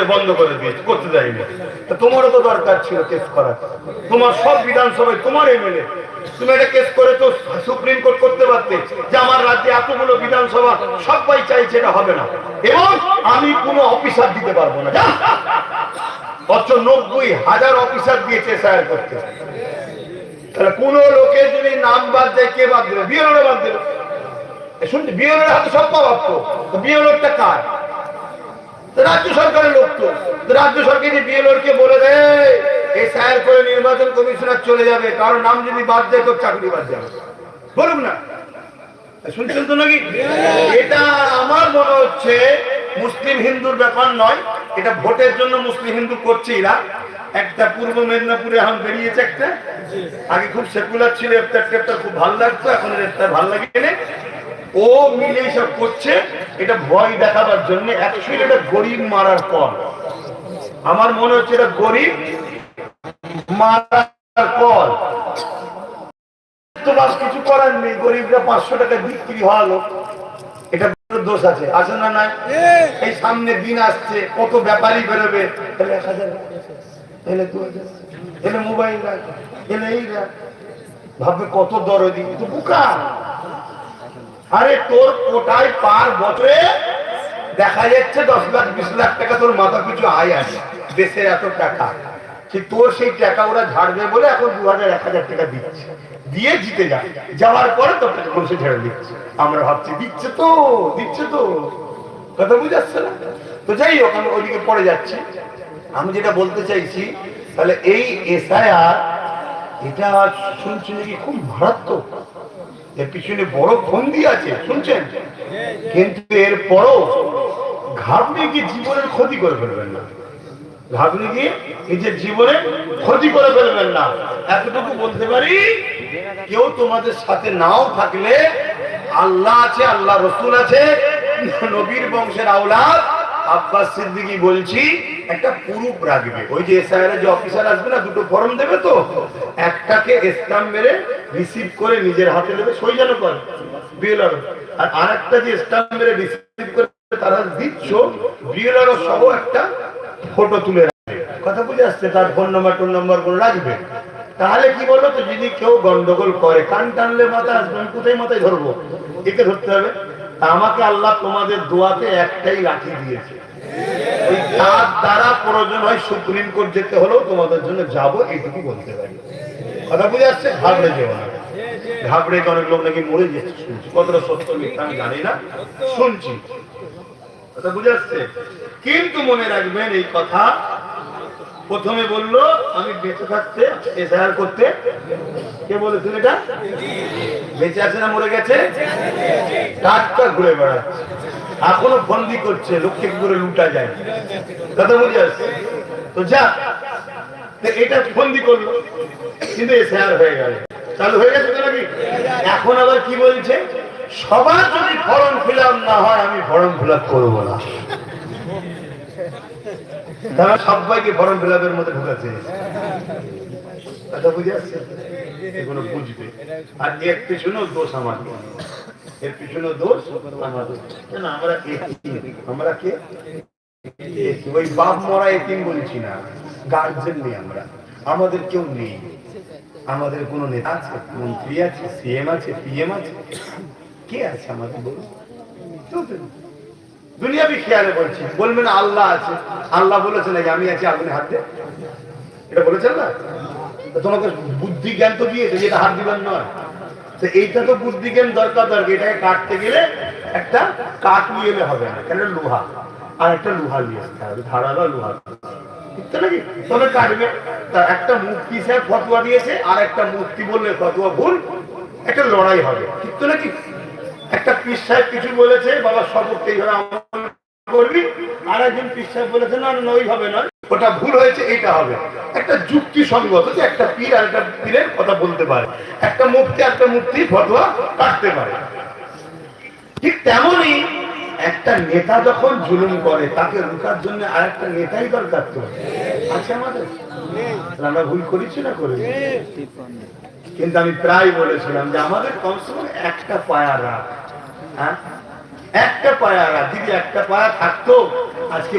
করে বন্ধ করে দিয়েছে, করতে দেয়নি। তা তোমারও তো দরকার ছিল কেস করার। তোমার সব বিধানসভায় তোমার এমএলএ তুমি এটা কেস করে তো সুপ্রিম কোর্ট করতে পারতে। যে আমার রাজ্যে এতগুলো বিধানসভা, সবাই চাইছে এটা হবে না। এবং আমি কোনো অফিসার দিতে পারব না। অথচ নব্বই হাজার অফিসার দিয়েছে স্যার করতে। তাহলে কোন লোকে যদি নাম বাদ দেয়, কে বাদ দেবে? বিএলওরা বাদ দেবে শুনছি বিএলওর হাতে সব পাওয়া তো বিএলওরটা কার? রাজ্য সরকারের লোক তো। রাজ্য সরকার যে বিএলওর কে বলে দেয়, এই স্যার করে নির্বাচন কমিশনার চলে যাবে কারও নাম যদি বাদ দেয়, তোর চাকরি বাদ যাবে। বলুন না। শুনছেন তো নাকি? এটা আমার মনে হচ্ছে মুসলিম হিন্দুর ব্যাপার নয়, এটা ভোটের জন্য মুসলিম হিন্দু করছে এরা একটা পূর্ব মেদিনীপুরে এখন বেরিয়েছে একটা। আগে খুব সেকুলার ছিল, ইফতার টেফতার খুব ভালো লাগতো, এখন এর ইফতার ভালো লাগে ও মিলে সব করছে, এটা ভয় দেখাবার জন্য অ্যাকচুয়ালি এটা গরিব মারার পর। আমার মনে হচ্ছে এটা গরিব মারার পর। তো বাস কিছু করার নেই, গরিবরা পাঁচশো টাকা বিক্রি এটা দোষ আছে আছে না নাই? এই সামনে দিন আসছে, কত ব্যাপারই বেরোবে। তাহলে এক হাজার এলে দু হাজার। এলে মোবাইল এলে এই রাখ। ভাববে কত দরদি তো বুকা। আরে তোর কোটায় পার বছরে দেখা যাচ্ছে দশ লাখ, বিশ লাখ টাকা তোর মাথা পিছু আয় আছে, দেশের এত টাকা। তোর সেই টাকা ওরা ঝাড়বে বলে এখন দু হাজার, এক হাজার টাকা দিচ্ছে। দিয়ে জিতে যায়। যাওয়ার পরে তোর টাকা মানুষে ঝেড়ে দিচ্ছে। আমরা ভাবছি, দিচ্ছে তো দিচ্ছে তো। কথা বুঝাচ্ছে না। তো যাই হোক, আমি ওইদিকে পড়ে যাচ্ছি। আমি যেটা বলতে চাইছি, তাহলে এই এসআইআর, এটা শুনছি নাকি খুব মারাত্মক। এর পিছনে বড় ফন্দি আছে, শুনছেন? কিন্তু এর পরও ঘাবড়ে গিয়ে জীবনের ক্ষতি করে ফেলবেন না। ঘাবড়ে গিয়ে নিজের জীবনে ক্ষতি করে ফেলবেন না। এতটুকু বলতে পারি, কেউ তোমাদের সাথে নাও থাকলে আল্লাহ আছে, আল্লাহ রসুল আছে, নবীর বংশের আওলাদ। আব্বাস সিদ্দিকি বলছি, একটা পুরুপ রাখবে। ওই যে এসআইআর যে অফিসার আসবে না, দুটো ফর্ম দেবে তো? একটাকে স্ট্যাম্প মেরে রিসিভ করে নিজের হাতে দেবে সই যেন করে। বিএলআর আর আরেকটা যে স্ট্যাম্প মেরে রিসিভ করে, তারা দিচ্ছ বিএলআর সহ একটা ফটো তুলে রাখবে। কথা বুঝে আসছে? তার ফোন নাম্বার টোন নাম্বারগুলো রাখবে? তাহলে কি বলব তো, যদি কেউ গন্ডগোল করে, কান টানলে মাথা আসবে, আমি কোথায় মাথায় ধরবো? একে ধরতে হবে। আমাকে আল্লাহ তোমাদের দোয়াতে একটাই লাঠি দিয়েছে। তার দ্বারা প্রয়োজন হয় সুপ্রিম কোর্ট যেতে হলেও তোমাদের জন্য যাব, এইটুকু বলতে পারি। কথা বুঝে আসছে? ঘাবড়ে যেও না। ঘাবড়ে অনেক লোক নাকি মরে যেতে শুনছি। কতটা সত্য মিথ্যা আমি জানি না, শুনছি। কথা বুঝে আসছে? কিন্তু মনে রাখবেন এই কথা। প্রথমে বলল, আমি বেঁচে থাকতে এসআইআর করতে। কে বলেছিল এটা? বেঁচে আছে না মরে গেছে? টাটকা ঘুরে বেড়াচ্ছে। এখনও বন্দি করছে, লোককে কি করে লুটা যায়? কথা বুঝে আসছে? তো যা এটা করল। কিন্তু হয়ে গেল। হয়ে গেছে নাকি? এখন আবার কি বলছে? সবার যদি ফিল না হয়, আমি ফিল না। তারা সবাইকে ফিল আপের মধ্যে ঢুকাচ্ছে। কথা বুঝে আসছে? এগুলো বুঝবে। আর এর দোষ আমার। এর পিছনেও দোষ আমাদের কেন? আমরা। আমরা কে? ওই বাপ মরা এতিম বলছি না? গার্জেন নেই আমরা। আমাদের কেউ নেই। আমাদের কোনো নেতা আছে? মন্ত্রী আছে? সিএম আছে? পিএম আছে? কে আছে আমাদের বলুন? খেয়ালে বলছি। বলবেন আল্লাহ আছে। আল্লাহ বলেছে নাকি আমি আছি হাত এটা বলেছেন না? তোমাকে বুদ্ধি জ্ঞান তো দিয়েছে যেটা হাত দিবেন নয়। তো এইটা তো বুদ্ধি জ্ঞান দরকার দরকার। এটাকে কাটতে গেলে একটা কাঠ নিয়ে এলে হবে না। কেন লোহা। আর একটা লোহা নিয়ে আসতে হবে। ধারালো লোহা। একটা আর বলেছে আর না ওটা ভুল হয়েছে এটা হবে। একটা যুক্তি সঙ্গত যে একটা পীর আর একটা পীরের কথা বলতে পারে। একটা মুক্তি একটা মুক্তি ফতোয়া কাটতে পারে। ঠিক তেমনই একটা নেতা যখন জুলুম করে, তাকে রুখার জন্য আর একটা নেতাই দরকার তো। আছে আমাদের? আমরা ভুল করেছি না করে? কিন্তু আমি প্রায় বলেছিলাম যে আমাদের কমসে কম একটা পায়া রাখ হ্যাঁ? একটা পায়া রাখ যদি একটা পায়া থাকতো। আজকে